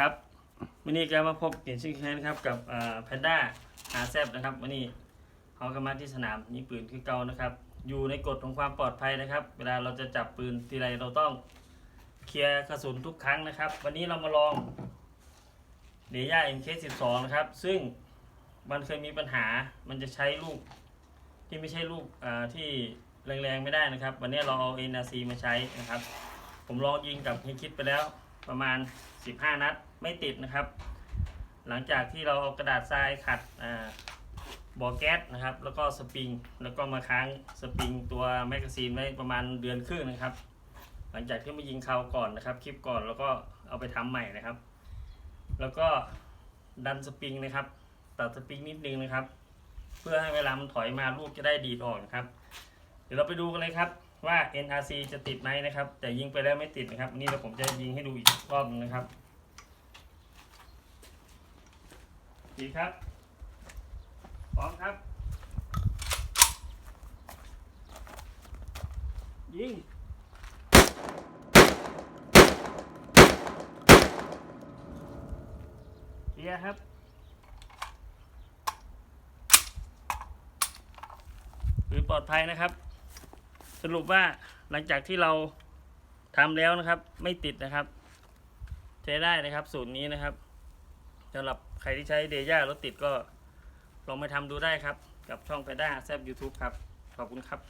ครับวันนี้ก็มาพบกันเช่นเคยนครับกับแพนด้าอาแซบนะครับวันนี้เขาก็มาที่สนามยิงปืนคือเก่านะครับ อยู่ในกฎของความปลอดภัยนะครับ เวลาเราจะจับปืนทีไรเราต้องเคลียร์กระสุนทุกครั้งนะครับ วันนี้เรามาลองเดีย่า MK12 นะครับ ซึ่งมันเคยมีปัญหามันจะใช้ลูกที่ไม่ใช่ลูกที่แรงๆไม่ได้นะครับ วันนี้เราเอา NRC มาใช้นะครับ ผมลองยิงกับเฮคิดไปแล้ว ประมาณ 15 นัดไม่ติดนะครับ หลังจากที่เราเอากระดาษทรายขัดบ่อแก๊สนะครับ แล้วก็สปริง แล้วก็มาค้างสปริงตัวแมกกาซีนไว้ประมาณเดือนครึ่งนะครับ หลังจากที่มายิงเขาวก่อนนะครับ คลิปก่อนแล้วก็เอาไปทำใหม่นะครับ แล้วก็ดันสปริงนะครับ ตัดสปริงนิดนึงนะครับ เพื่อให้เวลามันถอยมาลูกจะได้ดีดออกนะครับ เดี๋ยวเราไปดูกันเลยครับ ว่า NRC จะติดไหมนะครับ แต่ยิงไปแล้วไม่ติดนะครับนนี้เดี๋ยวผมจะยิงให้ดูอีกรอบนึงนะครับดีครับพร้อมครับ ยิงเคลียครับหรือปลอดภัยนะครับ สรุปว่าหลังจากที่เราทำแล้วนะครับ ไม่ติดนะครับ ใช้ได้นะครับ สูตรนี้นะครับสำหรับใครที่ใช้เดย่ารถติดก็ลองไปทำดูได้ครับ กับช่องแพด้าแซบ YouTube ครับ ขอบคุณครับ